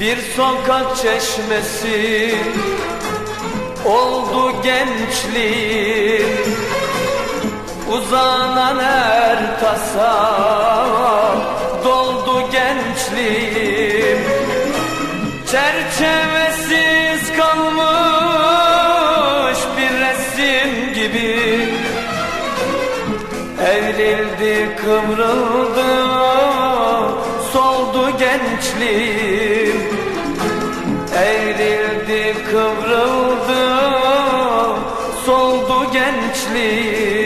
Bir sokak çeşmesi oldu gençliğim. Uzanan her tasa doldu gençliğim. Çerçevesiz kalmış bir resim gibi. Evrildi kıvrıldı soldu gençliğim Eğrildi kıvrıldı Soldu gençliğim.